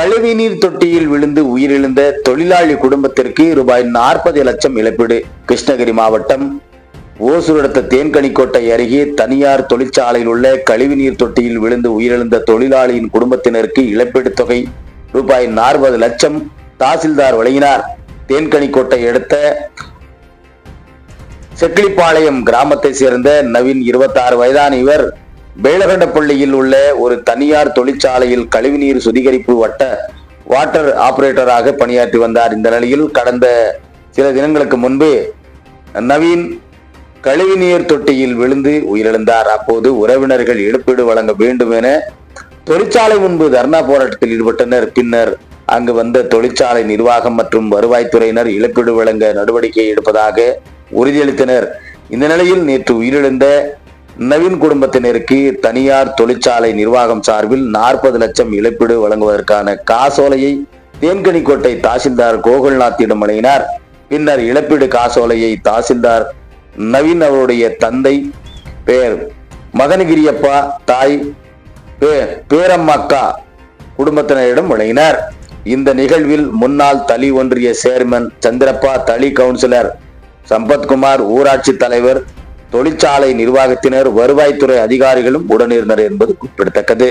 கழிவுநீர் தொட்டியில் விழுந்து உயிரிழந்த தொழிலாளி குடும்பத்திற்கு ரூபாய் நாற்பது லட்சம் இழப்பீடு. கிருஷ்ணகிரி மாவட்டம் ஓசூர் அடுத்த தேன்கனிக்கோட்டை அருகே தனியார் தொழிற்சாலையில் உள்ள கழிவுநீர் தொட்டியில் விழுந்து உயிரிழந்த தொழிலாளியின் குடும்பத்தினருக்கு இழப்பீடு தொகை ரூபாய் நாற்பது லட்சம். தாசில்தார் வழங்கினார். தேன்கனிக்கோட்டை அடுத்த செக்கிலிப்பாளையம் கிராமத்தை சேர்ந்த நவீன் 26 வயதான இவர் வேலகண்டப்பள்ளியில் உள்ள ஒரு தனியார் தொழிற்சாலையில் கழிவுநீர் சுத்திகரிப்பு வட்ட வாட்டர் ஆபரேட்டராக பணியாற்றி வந்தார். இந்த நிலையில் கடந்த சில தினங்களுக்கு முன்பு நவீன் கழிவுநீர் தொட்டியில் விழுந்து உயிரிழந்தார். அப்போது உறவினர்கள் இழப்பீடு வழங்க வேண்டும் என தொழிற்சாலை முன்பு தர்ணா போராட்டத்தில் ஈடுபட்டனர். பின்னர் அங்கு வந்த தொழிற்சாலை நிர்வாகம் மற்றும் வருவாய்த்துறையினர் இழப்பீடு வழங்க நடவடிக்கை எடுப்பதாக உறுதியளித்தனர். இந்த நிலையில் நேற்று உயிரிழந்த நவீன் குடும்பத்தினருக்கு தனியார் தொழிற்சாலை நிர்வாகம் சார்பில் நாற்பது லட்சம் இழப்பீடு வழங்குவதற்கான காசோலையை தேன்கனிக்கோட்டை தாசில்தார் கோகுல்நாத்திடம் வழங்கினார் பின்னர் இழப்பீடு காசோலையை தாசில்தார் நவீன் அவருடைய தந்தை பேர் மகனகிரியப்பா தாய் பேரம்மாக்கா குடும்பத்தினரிடம் வழங்கினார் இந்த நிகழ்வில் முன்னாள் தளி ஒன்றிய சேர்மன் சந்திரப்பா தளி கவுன்சிலர் சம்பத்குமார் ஊராட்சி தலைவர் தொழிற்சாலை நிர்வாகத்தினர் வருவாய்த்துறை அதிகாரிகளும் உடனிருந்தனர் என்பது குறிப்பிடத்தக்கது.